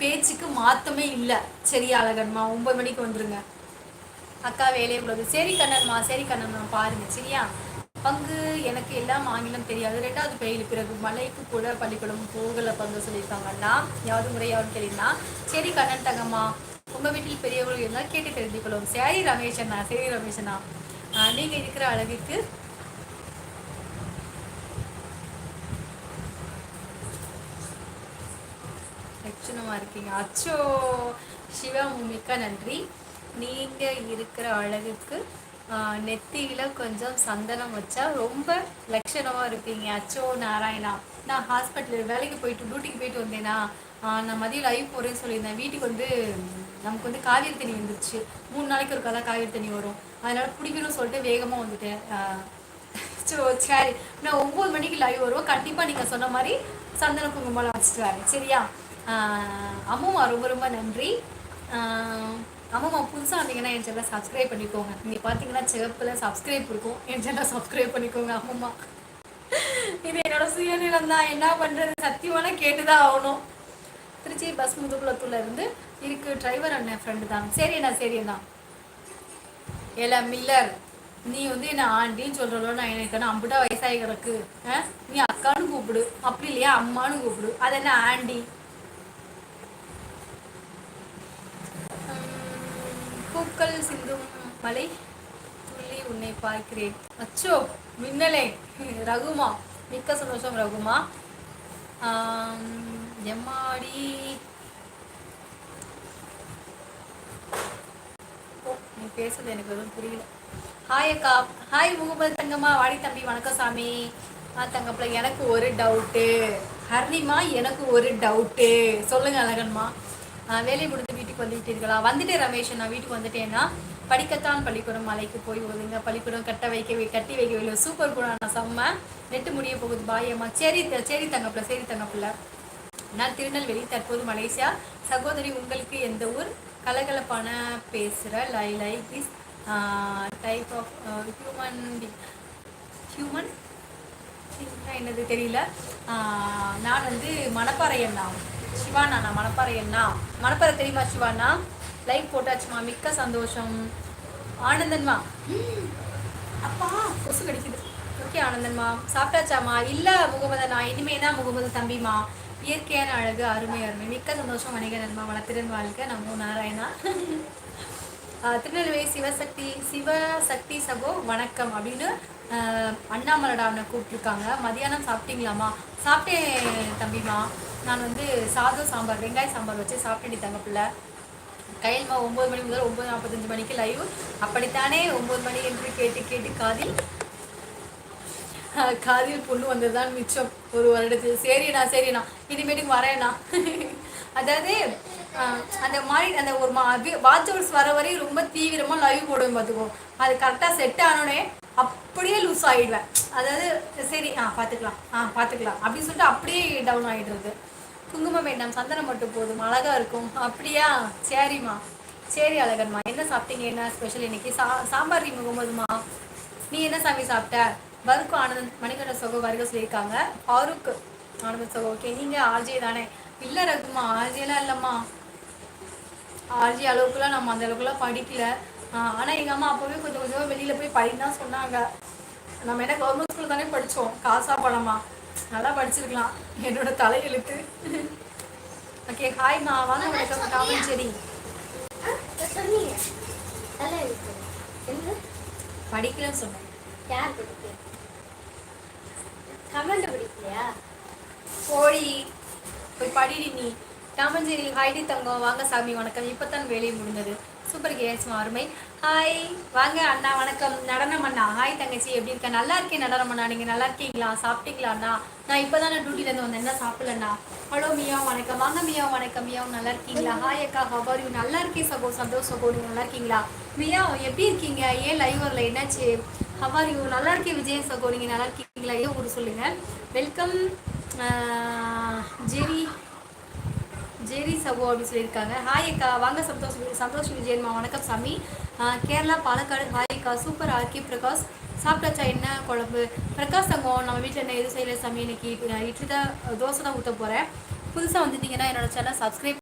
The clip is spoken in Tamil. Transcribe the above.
பேச்சுக்கு மாத்தமே இல்லை. சரி அழகன்மா ஒன்பது மணிக்கு வந்துருங்க. அக்கா வேலையை உள்ளது சரி கண்ணன்மா சரி கண்ணன்மா பாருங்க சரியா? பங்கு எனக்கு எல்லாம் ஆங்கிலம் தெரியாது. ரெண்டாவது பெயில் பிறகு மலைக்கு கூட பள்ளிக்கூடம் போகல பங்கு சொல்லியிருக்காங்கன்னா யாவது முறையாவது தெரியுமா சரி கண்ணன் தங்கம்மா உங்க வீட்டில் பெரியவர்கள் இருந்தால் கேட்டு தெரிஞ்சுக்கொள்ளும் சரி ரமேஷண்ணா சரி ரமேஷண்ணா நீங்க இருக்கிற அளவிற்கு லட்சணமா இருக்கீங்க. அச்சோ சிவா மிக்க நன்றி. நீங்க இருக்கிற அழகுக்கு ஆஹ், நெத்தியில கொஞ்சம் சந்தனம் வச்சா ரொம்ப லட்சணமா இருப்பீங்க. அச்சோ நாராயணா நான் ஹாஸ்பிட்டல் வேலைக்கு போயிட்டு டியூட்டிக்கு போயிட்டு வந்தேனா ஆஹ், நான் மதியம் லைவ் போறேன்னு சொல்லியிருந்தேன். வீட்டுக்கு வந்து நமக்கு வந்து காவிரி தண்ணி வந்துருச்சு. மூணு நாளைக்கு ஒரு கதை காவிரி தண்ணி வரும். அதனால பிடிக்கணும்னு சொல்லிட்டு வேகமா வந்துட்டேன். ஆஹ், ஸோ சரி. நான் ஒம்பது மணிக்கு லைவ் வருவோம் கண்டிப்பாக நீங்கள் சொன்ன மாதிரி சந்தன குங்குமலாம் வச்சுட்டு வரேன். சரியா? அம்முமா ரொம்ப ரொம்ப நன்றி. ஆஹ் புதுசாக வந்தீங்கன்னா என் சேனலை சப்ஸ்கிரைப் பண்ணிக்கோங்க. நீங்கள் பார்த்தீங்கன்னா சிவப்பில் சப்ஸ்கிரைப் இருக்கும். என் சேனலை சப்ஸ்கிரைப் பண்ணிக்கோங்க அம்மா இது என்னோட சுயநிலம் தான் என்ன பண்ணுறது சத்தியமான கேட்டு தான் ஆகணும். திருச்சி பஸ் முதுகுளத்தூர்ல இருந்து இருக்கு டிரைவர் அண்ணன் ஃப்ரெண்டு தான். சரி அண்ணா சரி அண்ணா. ஏல மில்லர் நீ வந்து என்ன ஆண்டின்னு சொல்றளோ நான் எனக்கு என்ன அம்புட்டா வயசாகி கிடக்கு ஆ? நீ அக்கான்னு கூப்பிடு. அப்படி இல்லையா? அம்மான்னு கூப்பிடு. அது என்ன ஆண்டி? பூக்கள் சிந்தும் மலை துள்ளி உன்னை பார்க்கிறேன். அச்சோ மின்னலே. ரகுமா மிக்க சந்தோஷம் ரகுமா. எம்மாடி. ஓ நீ பேசுறது எனக்கு எதுவும் புரியல. ஹாய் அக்கா. ஹாய் முகமது தங்கம்மா. வாடி தம்பி வணக்கம் சாமி ஆ தங்கப்பிள்ள எனக்கு ஒரு டவுட்டு ஹர்னிமா எனக்கு ஒரு டவுட்டு சொல்லுங்க அழகன்மா. வேலையை வேலை வீட்டுக்கு வந்து விட்டீர்களா ரமேஷ் நான் வீட்டுக்கு வந்துட்டேன்னா படிக்கத்தான் பள்ளிக்கூடம் மலைக்கு போய் ஒதுங்க பள்ளிக்கூடம் கட்ட வைக்க வை- கட்டி வைக்கவில்லை சூப்பர் கூட நான் செம்ம நெட்டு முடிய போகுது பாய் அம்மா சரி சரி தங்கப்புல சரி தங்கப்புல நான் திருநெல்வேலி தற்போது மலேசியா. சகோதரி உங்களுக்கு எந்த ஊர்? கலகலப்பான பேசுகிற லை like is type of human human என்னது தெரியல. நான் வந்து மணப்பாறை அண்ணா. சிவானா நான் மணப்பாறை அண்ணா. மணப்பாறை தெரியுமா சிவானா லைக் போட்டாச்சுமா மிக்க சந்தோஷம். ஆனந்தன்மா. அப்பா கொசு கிடைக்குது. ஓகே ஆனந்தன்மா. சாப்பிட்டாச்சாமா இல்லை முகமது நான் இனிமே தான் முகமது தம்பிமா இயற்கையான அழகு அருமை அருமை. மிக்க சந்தோஷம் வணிகநன்மா வளத்திறன் வாழ்க்கை நம்ம நாராயணா. திருநெல்வேலி சிவசக்தி சிவசக்தி சகோ வணக்கம் அப்படின்னு அண்ணாமலடா அவனை கூப்பிட்டுருக்காங்க. மதியானம் சாப்பிட்டீங்களாமா சாப்பிட்டேன் தம்பிமா நான் வந்து சாதம் சாம்பார் வெங்காய சாம்பார் வச்சு சாப்பிட்டுட்டு தங்க பிள்ளை. கையல்மா ஒம்பது மணி முதல் ஒம்பது நாற்பத்தஞ்சு மணிக்கு லைவ் அப்படித்தானே ஒம்பது மணி என்று கேட்டு கேட்டு காதில் காதில் பொண்ணு வந்ததுதான் மிச்சம். ஒரு வருடத்தில். சரிண்ணா சரிண்ணா. இனிமேட்டுக்கு வரேண்ணா. அதாவது அந்த மாதிரி அந்த ஒரு மா வாட்ச் ஹவர்ஸ் வர வரையும் ரொம்ப தீவிரமாக லைவ் போடுவேன் பார்த்துக்கோ. அது கரெக்டாக செட் ஆனோடனே அப்படியே லூஸ் ஆயிடுவேன். அதாவது சரி ஆ பார்த்துக்கலாம் ஆ பார்த்துக்கலாம் அப்படின்னு சொல்லிட்டு அப்படியே டவுன் ஆயிடுறது. குங்குமம் வேண்டாம் சந்தனம் மட்டும் போதும் அழகா இருக்கும். அப்படியா? சரிம்மா. சரி அழகன்மா என்ன சாப்பிட்டீங்க? என்ன ஸ்பெஷல் இன்னைக்கு? சா சாம்பார் ரீ முகமதுமா நீ என்ன சாமி சாப்பிட்ட? வருக்கு ஆனந்த் மணிகண்ட சோகோ வருக சொல்லியிருக்காங்க. ஆருக்கு ஆனந்த் சோகோ ஓகே நீங்க ஆர்ஜே தானே? இல்லை ரகுமா ஆர்ஜேலாம் இல்லைம்மா. ஆர்ஜி அளவுக்குலாம் நம்ம அந்த அளவுக்குலாம் படிக்கல. ஆஹ் ஆனா எங்க அம்மா அப்பவே கொஞ்சம் கொஞ்சமா வெளியில போய் படின்னு தான் சொன்னாங்க. நம்ம என்ன கவர்மெண்ட் ஸ்கூல் தானே படிச்சோம். காசா பணமா? நல்லா படிச்சிருக்கலாம். என்னோட தலையெழுத்து. ஓகே ஹாய்மா வாங்க வணக்கம். காமஞ்சேரி படிக்கலன்னு சொன்னேன். யார் படிக்க கமெண்ட் படிக்கலையா? போய் போய் படிடி நீ. காமஞ்சேரி ஹாய்டி தங்கம். வாங்க சாமி வணக்கம். இப்பதான் வேலையை முடிந்தது. சூப்பர் கேஸ் அருமை ஹாய் வாங்க அண்ணா வணக்கம். நடனம் அண்ணா. ஹாய் தங்கச்சி. எப்படி இருக்க? நல்லா இருக்கேன் நடனம் அண்ணா. நீங்கள் நல்லா இருக்கீங்களா? சாப்பிட்டீங்களா அண்ணா? நான் இப்பதான் நான் டியூட்டிலேருந்து வந்தேன். என்ன சாப்பிடலண்ணா ஹலோ மியா வணக்கம். வாங்க மியா வணக்கம். மியா நல்லா இருக்கீங்களா? ஹாய் அக்கா. ஹபார் யூ நல்லா இருக்கேன் சகோ. சந்தோஷ் சகோ. நீங்கள் நல்லா இருக்கீங்களா? மியா எப்படி இருக்கீங்க? ஏன் லைவ் வரல? என்னாச்சு? ஹபார் யூ நல்லா இருக்கேன் விஜய் சகோ. நீங்கள் நல்லா இருக்கீங்களா? ஏன் ஒரு சொல்லுங்கள் வெல்கம் ஜெரி. ஜெரி சகோ அப்படின்னு சொல்லியிருக்காங்க. ஹாய் அக்கா. வாங்க சந்தோஷ் சந்தோஷ் விஜயன்மா வணக்கம் சாமி. கேரளா பாலக்காடு. ஹாய் அக்கா. Super RK Prakash. சாப்பிட்டாச்சா? என்ன குழம்பு? பிரகாஷ் தங்கம் நம்ம வீட்டில் என்ன எதுவும் செய்யல சாமி. இன்னைக்கு நான் இட்லி தான் தோசை தான் ஊற்ற போகிறேன் புதுசாக வந்துட்டிங்கன்னா என்னோட சேனல் சப்ஸ்கிரைப்